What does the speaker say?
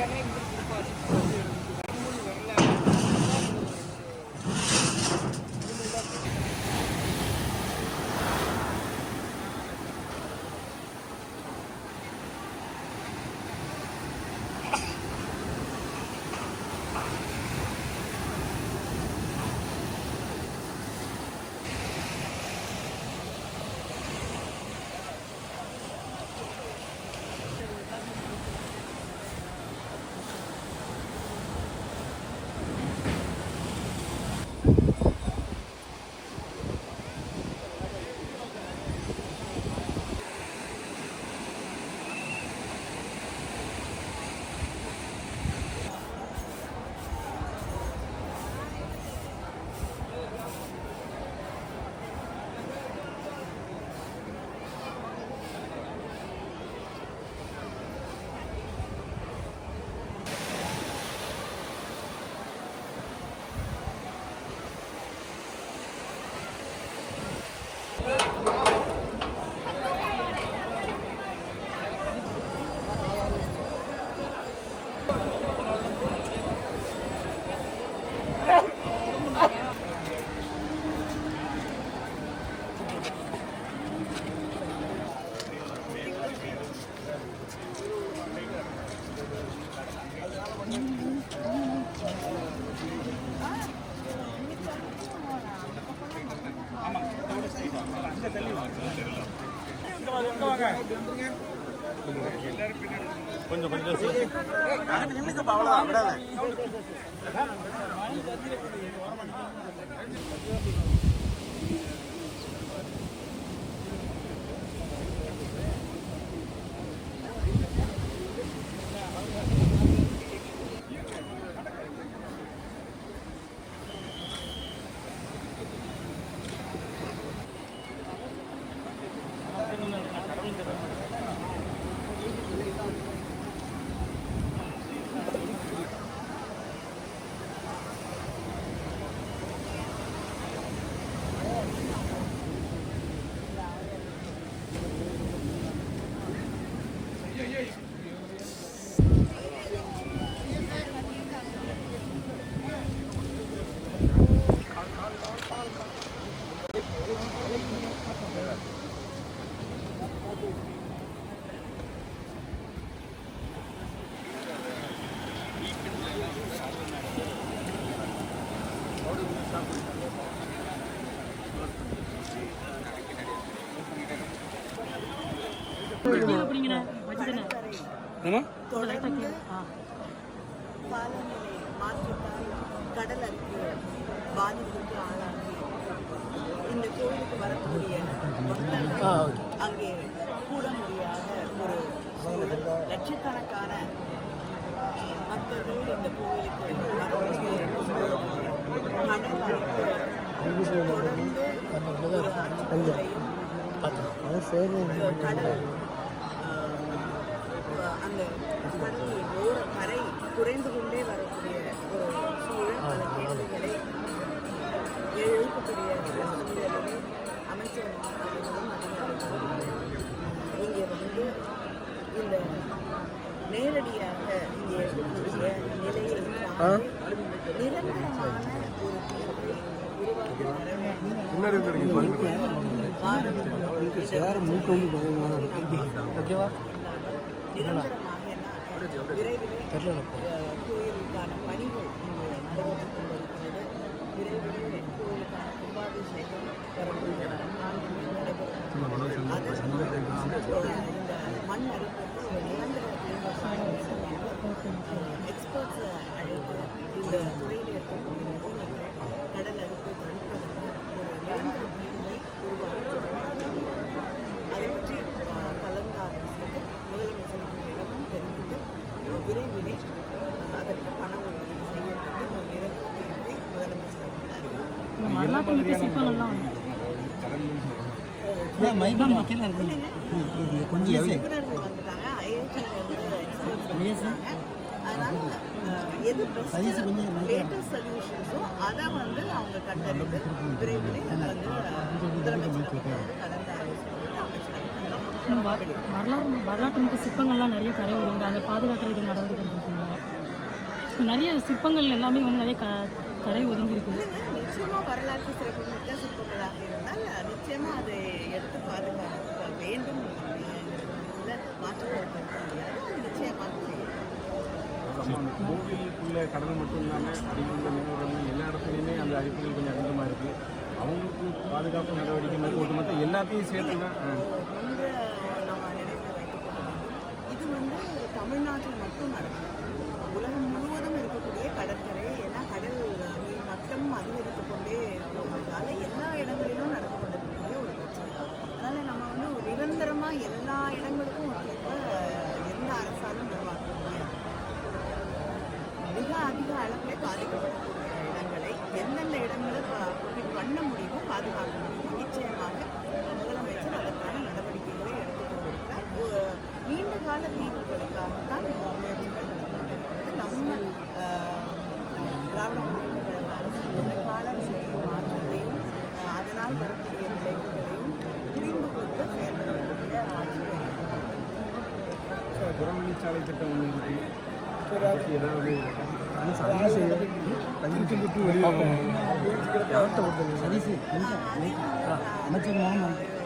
як він хоче. Come on, come on, guys. கொஞ்சம் கொஞ்சம் காலநிலை கடல் அரிப்பு பாதிப்புக்கு ஆளாகி இந்த கோயிலுக்கு வரக்கூடிய அங்கே கூட முடியாத ஒரு லட்சக்கணக்கான பக்தர்கள் இந்த கோயிலுக்கு வரக்கூடிய கடல் தொடர்ந்து ஒரு அச்சுறுத்தலையும் கடல் ஆஹ், அந்த கரை குறைந்து கொண்டே வரக்கூடிய ஒரு சூழல் பல கேள்விகளை எழுப்பக்கூடிய அமைச்சர் அதிகாரிகளும் இங்கே வந்து இந்த நேரடியாக இங்கே இருக்கக்கூடிய நிலையை தாண்டி நிரந்தரமான ஒரு தீர்வை உருவாக்கி தர வேண்டும் ஓகேவா? நிரந்தரமாக விரைவில் அஹ், கோயிலுக்கான பணிகள் இங்கு நடைபெற்றுக் கும்பாபிஷேகம் வரக்கூடிய நடைபெறும் இந்த மண் நிரந்தர அழைத்து இந்த இருக்கக்கூடிய நிபுணர்கள் கடல் அரிப்பை தடுப்பதற்கு ஒரு நிரந்தர தீர்வை உருவாக்கி அதை பற்றி அஹ், கலந்தாலோசித்து முதலமைச்சர் அவர்களிடமும் தெரிவித்து அஹ், விரைவிலே அஹ், அதற்கு பண உதவி செய்யப்பட்டு ஒரு நிரந்தர தீர்வை முதலமைச்சர் அவர்கள் கொஞ்சம் எது பெஸ்ட் லேட்டஸ்ட் சொல்யூஷன்ஸோ அதை வந்து அவங்க கண்டறிந்து விரைவில் வரலாறு வரலாற்று மிக்க சிற்பங்கள்லாம் நிறைய கரை வருங்க அதை பாதுகாக்கிறதுக்கு நடவடிக்கை எடுத்துருக்கீங்க. இப்போ நிறைய சிற்பங்கள் எல்லாமே வந்து நிறைய க கரை ஒதுங்கி இருக்குது நிச்சயமா வரலாற்று சிறப்புமிக்க சிற்பங்களாக இருந்தால் நிச்சயமா அதை எடுத்து பாதுகாக்க வேண்டும் நிச்சயமாக கோவிலுக்குள்ள கடல் மட்டும் இல்லாமல் உள்ள மீனவர்கள் எல்லா இடத்துலையுமே அந்த அரிப்புகள் கொஞ்சம் அதிகமாக இருக்குது அவங்களுக்கு பாதுகாப்பு நடவடிக்கை மாதிரி ஒட்டுமொத்த எல்லாத்தையும் சேர்த்து தான். இது வந்து தமிழ்நாட்டில் மட்டும் நடக்கும். உலகம் முழுவதும் இருக்கக்கூடிய கடற்கரை ஏன்னா கடல் நீர் மட்டம் அதிகரித்து கொண்டே போவதால எல்லா இடங்களிலும் நடந்து கொண்டிருக்கக்கூடிய ஒரு பிரச்சனை அதனால் நம்ம வந்து ஒரு நிரந்தரமாக எல்லா இடங்களுக்கும் ஒரு தீர்வை எந்த அரசாலும் உருவாக்க முடியாது அதிக அளவில் பாதிக்கப்படக்கூடிய இடங்களை எந்தெந்த இடங்களை பண்ண முடியுமோ பாதுகாக்க முடியுமோ நிச்சயமாக முதலமைச்சர் அதற்கான நடவடிக்கைகளை எடுத்துக்கொண்டிருக்கிறார். நீண்ட கால தீர்வுகளுக்காகத்தான் முயற்சிகள் நடத்தப்பட்டிருக்கிறது நம்ம திராவிட முன்னேற்ற கழக அரசு மாற்றத்தையும் அதனால் வரக்கூடிய விளைவுகளையும் புரிந்து கொண்டு செயல்படக்கூடிய ஆட்சியை புறவழிச்சாலை திட்டம் ஒன்று இருக்குது பற்றி ஏதாவது சதீஷ் அமைச்சர்